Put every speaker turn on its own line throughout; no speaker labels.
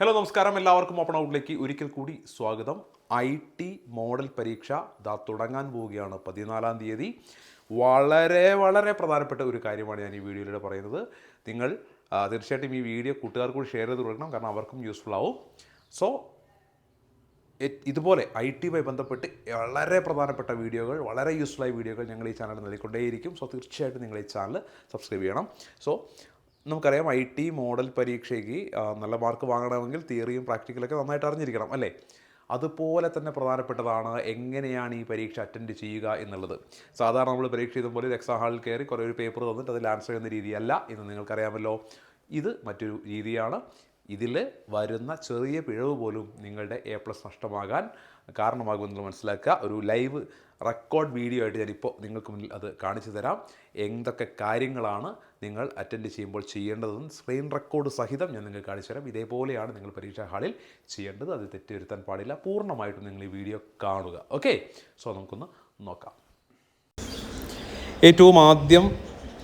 Hello നമസ്കാരം. എല്ലാവർക്കും open ഔട്ടിലേക്ക് ഒരിക്കൽ കൂടി സ്വാഗതം. ഐ ടി മോഡൽ പരീക്ഷ ദാ തുടങ്ങാൻ പോവുകയാണ് പതിനാലാം തീയതി. വളരെ വളരെ പ്രധാനപ്പെട്ട ഒരു കാര്യമാണ് ഞാൻ ഈ വീഡിയോയിലൂടെ പറയുന്നത്. നിങ്ങൾ തീർച്ചയായിട്ടും ഈ വീഡിയോ കൂട്ടുകാർക്ക് കൂടി ഷെയർ ചെയ്ത് കൊടുക്കണം കാരണം അവർക്കും യൂസ്ഫുൾ ആവും. സോ ഇതുപോലെ ഐ ടിയുമായി ബന്ധപ്പെട്ട് വളരെ പ്രധാനപ്പെട്ട വീഡിയോകൾ വളരെ യൂസ്ഫുൾ ആയ വീഡിയോകൾ ഞങ്ങൾ ഈ ചാനൽ നൽകിക്കൊണ്ടേയിരിക്കും. സോ തീർച്ചയായിട്ടും നിങ്ങൾ ഈ ചാനൽ സബ്സ്ക്രൈബ് ചെയ്യണം. സോ നമുക്കറിയാം ഐ ടി മോഡൽ പരീക്ഷയ്ക്ക് നല്ല മാർക്ക് വാങ്ങണമെങ്കിൽ തിയറിയും പ്രാക്ടിക്കലൊക്കെ നന്നായിട്ട് അറിഞ്ഞിരിക്കണം അല്ലേ? അതുപോലെ തന്നെ പ്രധാനപ്പെട്ടതാണ് എങ്ങനെയാണ് ഈ പരീക്ഷ അറ്റൻഡ് ചെയ്യുക എന്നുള്ളത്. സാധാരണ നമ്മൾ പരീക്ഷ ചെയ്തപോലെ ഒരു എക്സാം ഹാളിൽ കയറി കുറേ ഒരു പേപ്പർ തന്നിട്ട് അതിൽ ആൻസർ ചെയ്യുന്ന രീതിയല്ല എന്ന് നിങ്ങൾക്കറിയാമല്ലോ. ഇത് മറ്റൊരു രീതിയാണ്. ഇതിൽ വരുന്ന ചെറിയ പിഴവ് പോലും നിങ്ങളുടെ എ പ്ലസ് നഷ്ടമാകാൻ കാരണമാകുമെന്ന് മനസ്സിലാക്കുക. ഒരു ലൈവ് റെക്കോർഡ് വീഡിയോ ആയിട്ട് ഞാനിപ്പോൾ നിങ്ങൾക്ക് മുന്നിൽ അത് കാണിച്ചു തരാം. എന്തൊക്കെ കാര്യങ്ങളാണ് നിങ്ങൾ അറ്റൻഡ് ചെയ്യുമ്പോൾ ചെയ്യേണ്ടതും സ്ക്രീൻ റെക്കോർഡ് സഹിതം ഞാൻ നിങ്ങൾക്ക് കാണിച്ചു തരാം. ഇതേപോലെയാണ് നിങ്ങൾ പരീക്ഷാ ഹാളിൽ ചെയ്യേണ്ടത്. അത് തെറ്റിവരുത്താൻ പാടില്ല. പൂർണമായിട്ടും നിങ്ങൾ ഈ വീഡിയോ കാണുക. ഓക്കെ സോ നമുക്കൊന്ന് നോക്കാം. ഏറ്റവും ആദ്യം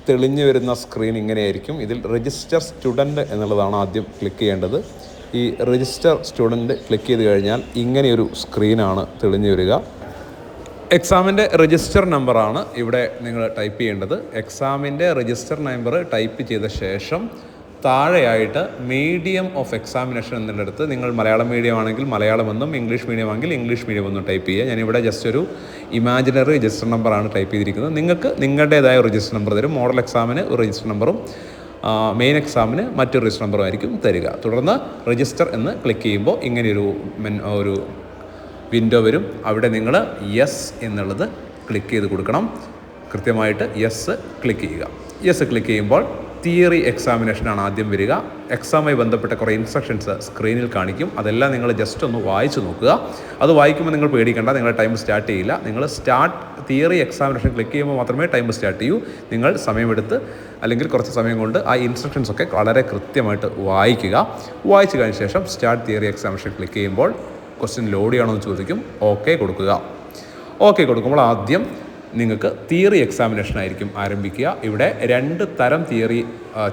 തെളിഞ്ഞു വരുന്ന സ്ക്രീൻ ഇങ്ങനെയായിരിക്കും. ഇതിൽ രജിസ്റ്റർ സ്റ്റുഡന്റ് എന്നുള്ളതാണ് ആദ്യം ക്ലിക്ക് ചെയ്യേണ്ടത്. ഈ രജിസ്റ്റർ സ്റ്റുഡന്റ് ക്ലിക്ക് ചെയ്ത് കഴിഞ്ഞാൽ ഇങ്ങനെയൊരു സ്ക്രീനാണ് തെളിഞ്ഞു വരിക. എക്സാമിന്റെ രജിസ്റ്റർ നമ്പറാണ് ഇവിടെ നിങ്ങൾ ടൈപ്പ് ചെയ്യേണ്ടത്. എക്സാമിന്റെ രജിസ്റ്റർ നമ്പർ ടൈപ്പ് ചെയ്ത ശേഷം താഴെയായിട്ട് മീഡിയം ഓഫ് എക്സാമിനേഷൻ എന്നിടത്ത് നിങ്ങൾ മലയാളം മീഡിയം ആണെങ്കിൽ മലയാളം എന്നും ഇംഗ്ലീഷ് മീഡിയം ആണെങ്കിൽ ഇംഗ്ലീഷ് മീഡിയം എന്നും ടൈപ്പ് ചെയ്യുക. ഞാനിവിടെ ജസ്റ്റ് ഒരു ഇമാജിനറി രജിസ്റ്റർ നമ്പറാണ് ടൈപ്പ് ചെയ്തിരിക്കുന്നത്. നിങ്ങൾക്ക് നിങ്ങളുടേതായ രജിസ്റ്റർ നമ്പർ തരും. മോഡൽ എക്സാമിന് ഒരു രജിസ്റ്റർ നമ്പറും മെയിൻ എക്സാമിന് മറ്റൊരു രജിസ്റ്റർ നമ്പറും നമ്പറുമായിരിക്കും തരിക. തുടർന്ന് രജിസ്റ്റർ എന്ന് ക്ലിക്ക് ചെയ്യുമ്പോൾ ഇങ്ങനെയൊരു ഒരു വിൻഡോ വരും. അവിടെ നിങ്ങൾ യെസ് എന്നുള്ളത് ക്ലിക്ക് ചെയ്ത് കൊടുക്കണം. കൃത്യമായിട്ട് യെസ് ക്ലിക്ക് ചെയ്യുക. യെസ് ക്ലിക്ക് ചെയ്യുമ്പോൾ തിയറി എക്സാമിനേഷനാണ് ആദ്യം വരിക. എക്സാമുമായി ബന്ധപ്പെട്ട കുറേ ഇൻസ്ട്രക്ഷൻസ് സ്ക്രീനിൽ കാണിക്കും. അതെല്ലാം നിങ്ങൾ ജസ്റ്റ് ഒന്ന് വായിച്ചു നോക്കുക. അത് വായിക്കുമ്പോൾ നിങ്ങൾ പേടിക്കേണ്ട നിങ്ങളുടെ ടൈം സ്റ്റാർട്ട് ചെയ്യില്ല. നിങ്ങൾ സ്റ്റാർട്ട് തിയറി എക്സാമിനേഷൻ ക്ലിക്ക് ചെയ്യുമ്പോൾ മാത്രമേ ടൈം സ്റ്റാർട്ട് ചെയ്യൂ. നിങ്ങൾ സമയമെടുത്ത് അല്ലെങ്കിൽ കുറച്ച് സമയം കൊണ്ട് ആ ഇൻസ്ട്രക്ഷൻസ് ഒക്കെ വളരെ കൃത്യമായിട്ട് വായിക്കുക. വായിച്ചു കഴിഞ്ഞ ശേഷം സ്റ്റാർട്ട് തിയറി എക്സാമിനേഷൻ ക്ലിക്ക് ചെയ്യുമ്പോൾ ക്വസ്റ്റ്യൻ ലോഡ് ചെയ്യണമെന്ന് ചോദിക്കും. ഓക്കെ കൊടുക്കുക. ഓക്കെ കൊടുക്കുമ്പോൾ ആദ്യം നിങ്ങൾക്ക് തിയറി എക്സാമിനേഷൻ ആയിരിക്കും ആരംഭിക്കുക. ഇവിടെ രണ്ട് തരം തിയറി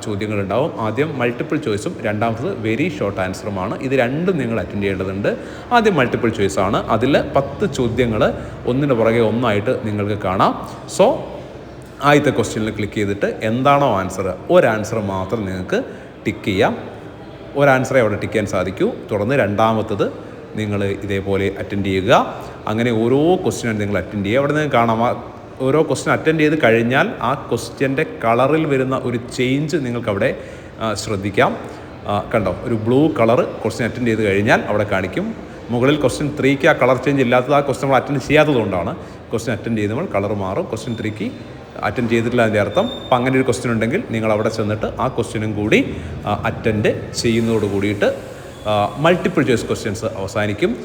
ചോദ്യങ്ങളുണ്ടാവും. ആദ്യം മൾട്ടിപ്പിൾ ചോയ്സും രണ്ടാമത്തത് വെരി ഷോർട്ട് ആൻസറുമാണ് ഇത് രണ്ടും നിങ്ങൾ അറ്റൻഡ് ചെയ്യേണ്ടതുണ്ട്. ആദ്യം മൾട്ടിപ്പിൾ ചോയ്സ് ആണ്. അതിൽ പത്ത് ചോദ്യങ്ങൾ ഒന്നിന് പുറകെ ഒന്നായിട്ട് നിങ്ങൾക്ക് കാണാം. സോ ആദ്യത്തെ ക്വസ്റ്റ്യനിൽ ക്ലിക്ക് ചെയ്തിട്ട് എന്താണോ ആൻസർ ഒരു ആൻസർ മാത്രം നിങ്ങൾക്ക് ടിക്ക് ചെയ്യാം. ഒരു അവിടെ ടിക്ക് ചെയ്യാൻ സാധിക്കൂ? തുടർന്ന് രണ്ടാമത്തത് നിങ്ങൾ ഇതേപോലെ അറ്റൻഡ് ചെയ്യുക. അങ്ങനെ ഓരോ ക്വസ്റ്റ്യനും നിങ്ങൾ അറ്റൻഡ് ചെയ്യുക. അവിടെ നിന്ന് കാണാം ഓരോ ക്വസ്റ്റ്യൻ അറ്റൻഡ് ചെയ്ത് കഴിഞ്ഞാൽ ആ ക്വസ്റ്റ്യന്റെ കളറിൽ വരുന്ന ഒരു ചേഞ്ച് നിങ്ങൾക്കവിടെ ശ്രദ്ധിക്കാം. കണ്ടോ? ഒരു ബ്ലൂ കളർ ക്വസ്റ്റ്യൻ അറ്റൻഡ് ചെയ്ത് കഴിഞ്ഞാൽ അവിടെ കാണിക്കും. മുകളിൽ ക്വസ്റ്റ്യൻ ത്രീക്ക് ആ കളർ ചേഞ്ച് ഇല്ലാത്തത് ആ ക്വസ്റ്റ്യൻ നമ്മൾ അറ്റൻഡ് ചെയ്യാത്തതുകൊണ്ടാണ് ക്വസ്റ്റ്യൻ അറ്റൻഡ് ചെയ്ത് നമ്മൾ കളർ മാറും. ക്വസ്റ്റ്യൻ ത്രീക്ക് അറ്റൻഡ് ചെയ്തിട്ടില്ല അതിന്റെ അർത്ഥം. അപ്പം അങ്ങനെ ഒരു ക്വസ്റ്റ്യൻ ഉണ്ടെങ്കിൽ നിങ്ങൾ അവിടെ ചെന്നിട്ട് ആ ക്വസ്റ്റ്യനും കൂടി അറ്റൻഡ് ചെയ്യുന്നതോട് കൂടിയിട്ട് മൾട്ടിപ്പിൾ ചോയ്സ് ക്വസ്റ്റ്യൻസ് അവസാനിക്കും.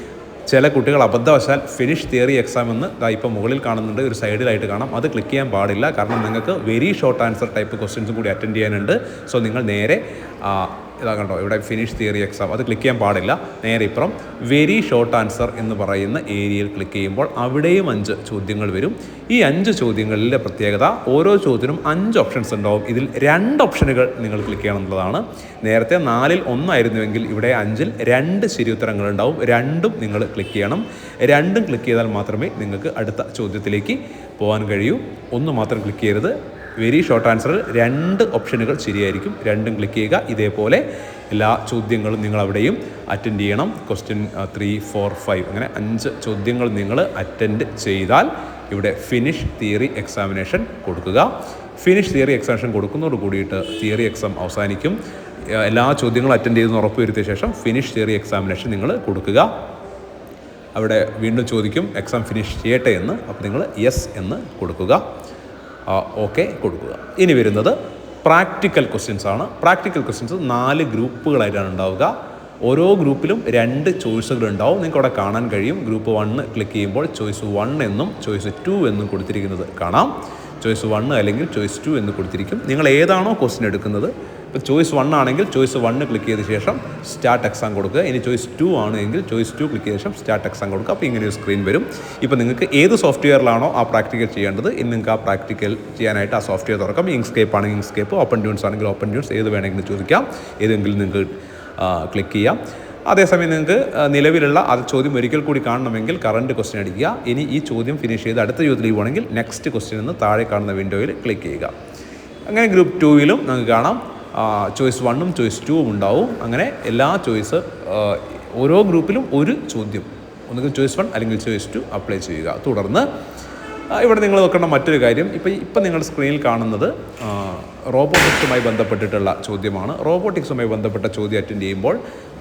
ചില കുട്ടികൾ അബദ്ധവശാൽ ഫിനിഷ് തിയറി എക്സാം എന്ന് ഇപ്പോൾ മുകളിൽ കാണുന്നുണ്ട്. ഒരു സൈഡിലായിട്ട് കാണാം. അത് ക്ലിക്ക് ചെയ്യാൻ പാടില്ല. കാരണം നിങ്ങൾക്ക് വെരി ഷോർട്ട് ആൻസർ ടൈപ്പ് ക്വസ്റ്റ്യൻസും കൂടി അറ്റൻഡ് ചെയ്യാനുണ്ട്. സോ നിങ്ങൾ നേരെ ഇതാ കണ്ടോ ഇവിടെ ഫിനിഷ് തിയറി എക്സാം അത് ക്ലിക്ക് ചെയ്യാൻ പാടില്ല. നേരെ ഇപ്പുറം വെരി ഷോർട്ട് ആൻസർ എന്ന് പറയുന്ന ഏരിയയിൽ ക്ലിക്ക് ചെയ്യുമ്പോൾ അവിടെയും അഞ്ച് ചോദ്യങ്ങൾ വരും. ഈ അഞ്ച് ചോദ്യങ്ങളിലെ പ്രത്യേകത ഓരോ ചോദ്യത്തിനും അഞ്ച് ഓപ്ഷൻസ് ഉണ്ടാവും. ഇതിൽ രണ്ട് ഓപ്ഷനുകൾ നിങ്ങൾ ക്ലിക്ക് ചെയ്യണം എന്നുള്ളതാണ്. നേരത്തെ നാലിൽ ഒന്നായിരുന്നുവെങ്കിൽ ഇവിടെ അഞ്ചിൽ രണ്ട് ശരിയുത്തരങ്ങൾ ഉണ്ടാവും. രണ്ടും നിങ്ങൾ ക്ലിക്ക് ചെയ്യണം. രണ്ടും ക്ലിക്ക് ചെയ്താൽ മാത്രമേ നിങ്ങൾക്ക് അടുത്ത ചോദ്യത്തിലേക്ക് പോകാൻ കഴിയൂ. ഒന്ന് മാത്രം ക്ലിക്ക് ചെയ്യരുത്. വെരി ഷോർട്ട് ആൻസർ രണ്ട് ഓപ്ഷനുകൾ ശരിയായിരിക്കും. രണ്ടും ക്ലിക്ക് ചെയ്യുക. ഇതേപോലെ എല്ലാ ചോദ്യങ്ങളും നിങ്ങൾ അവിടെയും അറ്റൻഡ് ചെയ്യണം. ക്വസ്റ്റ്യൻ ത്രീ ഫോർ ഫൈവ് അങ്ങനെ അഞ്ച് ചോദ്യങ്ങൾ നിങ്ങൾ അറ്റൻഡ് ചെയ്താൽ ഇവിടെ ഫിനിഷ് തിയറി എക്സാമിനേഷൻ കൊടുക്കുക. ഫിനിഷ് തിയറി എക്സാമിനേഷൻ കൊടുക്കുന്നതോട് കൂടിയിട്ട് തിയറി എക്സാം അവസാനിക്കും. എല്ലാ ചോദ്യങ്ങളും അറ്റൻഡ് ചെയ്തെന്ന് ഉറപ്പ് വരുത്തിയ ശേഷം ഫിനിഷ് തിയറി എക്സാമിനേഷൻ നിങ്ങൾ കൊടുക്കുക. അവിടെ വീണ്ടും ചോദിക്കും എക്സാം ഫിനിഷ് ചെയ്യട്ടെ എന്ന്. അപ്പോൾ നിങ്ങൾ യെസ് എന്ന് കൊടുക്കുക. ഓക്കെ കൊടുക്കുക. ഇനി വരുന്നത് പ്രാക്ടിക്കൽ ക്വസ്റ്റ്യൻസ് ആണ്. പ്രാക്ടിക്കൽ ക്വസ്റ്റ്യൻസ് നാല് ഗ്രൂപ്പുകളായിട്ടാണ് ഉണ്ടാവുക. ഓരോ ഗ്രൂപ്പിലും രണ്ട് ചോയ്സുകൾ ഉണ്ടാവും. നിങ്ങൾക്ക് അവിടെ കാണാൻ കഴിയും. ഗ്രൂപ്പ് വണ്ണ് ക്ലിക്ക് ചെയ്യുമ്പോൾ ചോയ്സ് വൺ എന്നും ചോയ്സ് ടു എന്നും കൊടുത്തിരിക്കുന്നത് കാണാം. ചോയ്സ് വൺ അല്ലെങ്കിൽ ചോയ്സ് ടു എന്ന് കൊടുത്തിരിക്കും. നിങ്ങൾ ഏതാണോ ക്വസ്റ്റ്യൻ എടുക്കുന്നത് ഇപ്പോൾ ചോയ്സ് വൺ ആണെങ്കിൽ ചോയ്സ് വണ്ണ് ക്ലിക്ക് ചെയ്ത ശേഷം സ്റ്റാർട്ട് എക്സാം കൊടുക്കുക. ഇനി ചോയ്സ് ടു ആണെങ്കിൽ ചോയ്സ് ടു ക്ലിക്ക് ചെയ്ത ശേഷം സ്റ്റാർട്ട് എക്സാം കൊടുക്കുക. അപ്പോൾ ഇങ്ങനെ ഒരു സ്ക്രീൻ വരും. ഇപ്പോൾ നിങ്ങൾക്ക് ഏത് സോഫ്റ്റ്വെയറിലാണോ ആ പ്രാക്ടിക്കൽ ചെയ്യേണ്ടത് ഇനി നിങ്ങൾക്ക് ആ പ്രാക്ടിക്കൽ ചെയ്യാനായിട്ട് ആ സോഫ്റ്റ്വെയർ തുറക്കാം. ഇങ്സ്കേപ്പ് ആണെങ്കിൽ ഇങ്സ്കേപ്പ് ഓപ്പൺ ട്യൂൺസ് ആണെങ്കിൽ ഓപ്പൺ ട്യൂൺസ് ഏത് വേണമെങ്കിലും ചോദിക്കാം. ഏതെങ്കിലും നിങ്ങൾക്ക് ക്ലിക്ക് ചെയ്യാം. അതേസമയം നിങ്ങൾക്ക് നിലവിലുള്ള അത് ചോദ്യം ഒരിക്കൽ കൂടി കാണണമെങ്കിൽ കറണ്ട് ക്വസ്റ്റ്യൻ അടിക്കുക. ഇനി ഈ ചോദ്യം ഫിനിഷ് ചെയ്ത് അടുത്ത ചോദ്യത്തിൽ പോകണമെങ്കിൽ നെക്സ്റ്റ് ക്വസ്റ്റ്യൻ എന്ന് താഴെ കാണുന്ന വിൻഡോയിൽ ക്ലിക്ക് ചെയ്യുക. അങ്ങനെ ഗ്രൂപ്പ് ടൂവിലും നമുക്ക് കാണാം. ചോയ്സ് വണ്ണും ചോയ്സ് ടൂവും ഉണ്ടാവും. അങ്ങനെ എല്ലാ ചോയ്സ് ഓരോ ഗ്രൂപ്പിലും ഒരു ചോദ്യം. ഒന്നുകിൽ ചോയ്സ് വൺ അല്ലെങ്കിൽ ചോയ്സ് ടു അപ്ലൈ ചെയ്യുക. തുടർന്ന് ഇവിടെ നിങ്ങൾ നോക്കേണ്ട മറ്റൊരു കാര്യം. ഇപ്പോൾ ഇപ്പം നിങ്ങളുടെ സ്ക്രീനിൽ കാണുന്നത് റോബോട്ടിക്സുമായി ബന്ധപ്പെട്ടിട്ടുള്ള ചോദ്യമാണ്. റോബോട്ടിക്സുമായി ബന്ധപ്പെട്ട ചോദ്യം അറ്റൻഡ് ചെയ്യുമ്പോൾ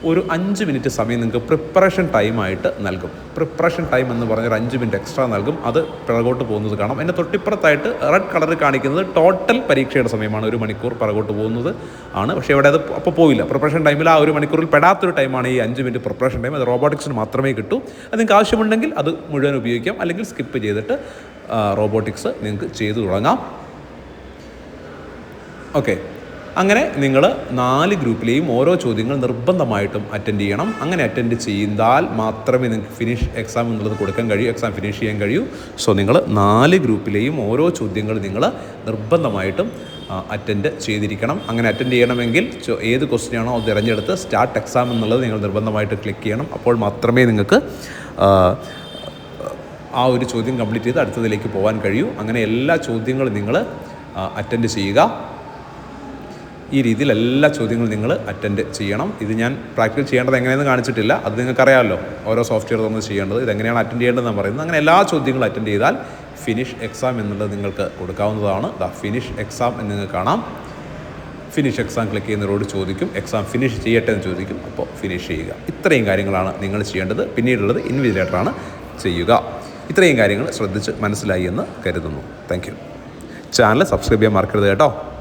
ഒരു അഞ്ച് മിനിറ്റ് സമയം നിങ്ങൾക്ക് പ്രിപ്പറേഷൻ ടൈമായിട്ട് നൽകും. പ്രിപ്പറേഷൻ ടൈം എന്ന് പറഞ്ഞാൽ ഒരു അഞ്ച് മിനിറ്റ് എക്സ്ട്രാ നൽകും. അത് പിറകോട്ട് പോകുന്നത് കാണാം. എന്റെ തൊട്ടിപ്പുറത്തായിട്ട് റെഡ് കളർ കാണിക്കുന്നത് ടോട്ടൽ പരീക്ഷയുടെ സമയമാണ്. ഒരു മണിക്കൂർ പിറകോട്ട് പോകുന്നത് ആണ്. പക്ഷേ ഇവിടെ അത് അപ്പോൾ പോയില്ല പ്രിപ്പറേഷൻ ടൈമിൽ ആ ഒരു മണിക്കൂറിൽ പെടാത്തൊരു ടൈമാണ് ഈ അഞ്ച് മിനിറ്റ് പ്രിപ്പറേഷൻ ടൈം അത് റോബോട്ടിക്സിന് മാത്രമേ കിട്ടൂ. അത് നിങ്ങൾക്ക് ആവശ്യമുണ്ടെങ്കിൽ അത് മുഴുവൻ ഉപയോഗിക്കാം. അല്ലെങ്കിൽ സ്കിപ്പ് ചെയ്തിട്ട് റോബോട്ടിക്സ് നിങ്ങൾക്ക് ചെയ്തു തുടങ്ങാം. ഓക്കെ. അങ്ങനെ നിങ്ങൾ നാല് ഗ്രൂപ്പിലെയും ഓരോ ചോദ്യങ്ങൾ നിർബന്ധമായിട്ടും അറ്റൻഡ് ചെയ്യണം. അങ്ങനെ അറ്റൻഡ് ചെയ്താൽ മാത്രമേ നിങ്ങൾക്ക് ഫിനിഷ് എക്സാം എന്നുള്ളത് കൊടുക്കാൻ കഴിയൂ എക്സാം ഫിനിഷ് ചെയ്യാൻ കഴിയൂ. സോ നിങ്ങൾ നാല് ഗ്രൂപ്പിലെയും ഓരോ ചോദ്യങ്ങൾ നിങ്ങൾ നിർബന്ധമായിട്ടും അറ്റൻഡ് ചെയ്തിരിക്കണം. അങ്ങനെ അറ്റൻഡ് ചെയ്യണമെങ്കിൽ ഏത് ക്വസ്റ്റ്യൻ ആണോ അത് തിരഞ്ഞെടുത്ത് സ്റ്റാർട്ട് എക്സാം എന്നുള്ളത് നിങ്ങൾ നിർബന്ധമായിട്ട് ക്ലിക്ക് ചെയ്യണം. അപ്പോൾ മാത്രമേ നിങ്ങൾക്ക് ആ ഒരു ചോദ്യം കംപ്ലീറ്റ് ചെയ്ത് അടുത്തതിലേക്ക് പോകാൻ കഴിയൂ. അങ്ങനെ എല്ലാ ചോദ്യങ്ങളും നിങ്ങൾ അറ്റൻഡ് ചെയ്യുക. ഈ രീതിയിൽ എല്ലാ ചോദ്യങ്ങളും നിങ്ങൾ അറ്റൻഡ് ചെയ്യണം. ഇത് ഞാൻ പ്രാക്ടിക്കൽ ചെയ്യേണ്ടത് എങ്ങനെയെന്ന് കാണിച്ചിട്ടില്ല. അത് നിങ്ങൾക്കറിയാമല്ലോ. ഓരോ സോഫ്റ്റ്വെയർ നമ്മൾ ചെയ്യേണ്ടത്. ഇതെങ്ങനെയാണ് അറ്റൻഡ് ചെയ്യേണ്ടതെന്ന് പറയുന്നത് അങ്ങനെ എല്ലാ ചോദ്യങ്ങളും അറ്റൻഡ് ചെയ്താൽ ഫിനിഷ് എക്സാം എന്നുള്ളത് നിങ്ങൾക്ക് കൊടുക്കാവുന്നതാണ്. ദ ഫിനിഷ് എക്സാം എന്ന് നിങ്ങൾക്ക് കാണാം. ഫിനിഷ് എക്സാം ക്ലിക്ക് ചെയ്യുന്നവരോട് ചോദിക്കും. എക്സാം ഫിനിഷ് ചെയ്യട്ടെ എന്ന് ചോദിക്കും. അപ്പോൾ ഫിനിഷ് ചെയ്യുക. ഇത്രയും കാര്യങ്ങളാണ് നിങ്ങൾ ചെയ്യേണ്ടത്. പിന്നീടുള്ളത് ഇൻവിജിലേറ്ററാണ് ചെയ്യുക. ഇത്രയും കാര്യങ്ങൾ ശ്രദ്ധിച്ച് മനസ്സിലായി എന്ന് കരുതുന്നു. താങ്ക് ചാനൽ സബ്സ്ക്രൈബ് ചെയ്യാൻ മറക്കരുത് കേട്ടോ.